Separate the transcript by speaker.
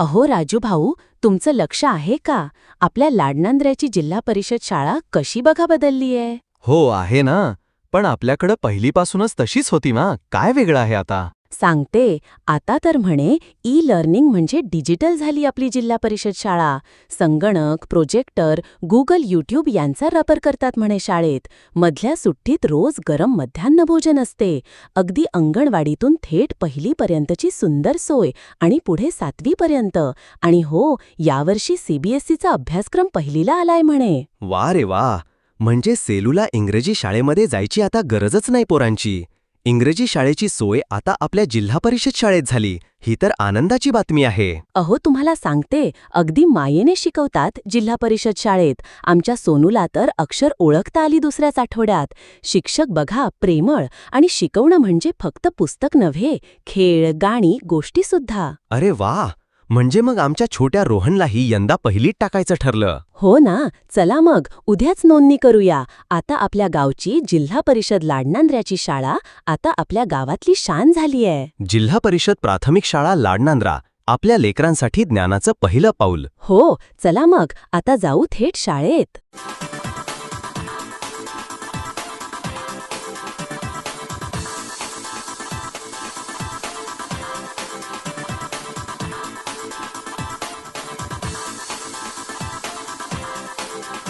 Speaker 1: अहो राजू भाऊ तुमचं लक्ष आहे का? आपल्या लाडनांद्र्याची जिल्हा परिषद शाळा कशी बघा बदललीय?
Speaker 2: हो आहे ना. पण आपल्याकडं पहिलीपासूनच तशीच होती ना. काय वेगळं आहे आता?
Speaker 1: सांगते आता तर म्हणे ई लर्निंग म्हणजे डिजिटल झाली आपली जिल्हा परिषद शाळा. संगणक प्रोजेक्टर गुगल यूट्यूब यांचा वापर करतात म्हणे शाळेत. मधल्या सुट्टीत रोज गरम मध्यान्न भोजन असते. अगदी अंगणवाडीतून थेट पहिलीपर्यंतची सुंदर सोय आणि पुढे सातवीपर्यंत. आणि हो यावर्षी सीबीएसईचा अभ्यासक्रम पहिलीला आलाय म्हणे.
Speaker 2: वा रे वा! म्हणजे सेलूला इंग्रजी शाळेमध्ये जायची आता गरजच नाही पोरांची. इंग्रजी शाळेची सोय आता आपल्या जिल्हा परिषद शाळेत झाली. ही तर आनंदाची बातमी आहे.
Speaker 1: अहो तुम्हाला सांगते अगदी मायेने शिकवतात जिल्हा परिषद शाळेत. आमच्या सोनूला तर अक्षर ओळखता आली दुसऱ्याच आठवड्यात. शिक्षक बघा प्रेमळ आणि शिकवणं म्हणजे फक्त पुस्तक नव्हे खेळ गाणी गोष्टीसुद्धा.
Speaker 2: अरे वा म्हणजे मग आमच्या छोट्या रोहनलाही यंदा पहिलीत टाकायचं ठरलं.
Speaker 1: हो ना चला मग उद्याच नोंदणी करूया. आता आपल्या गावची जिल्हा परिषद लाडनांद्र्याची शाळा आता आपल्या गावातली शान झालीय.
Speaker 2: जिल्हा परिषद प्राथमिक शाळा लाडनांद्रा आपल्या लेकरांसाठी ज्ञानाचं पहिलं पाऊल.
Speaker 1: हो चला मग आता जाऊ थेट शाळेत.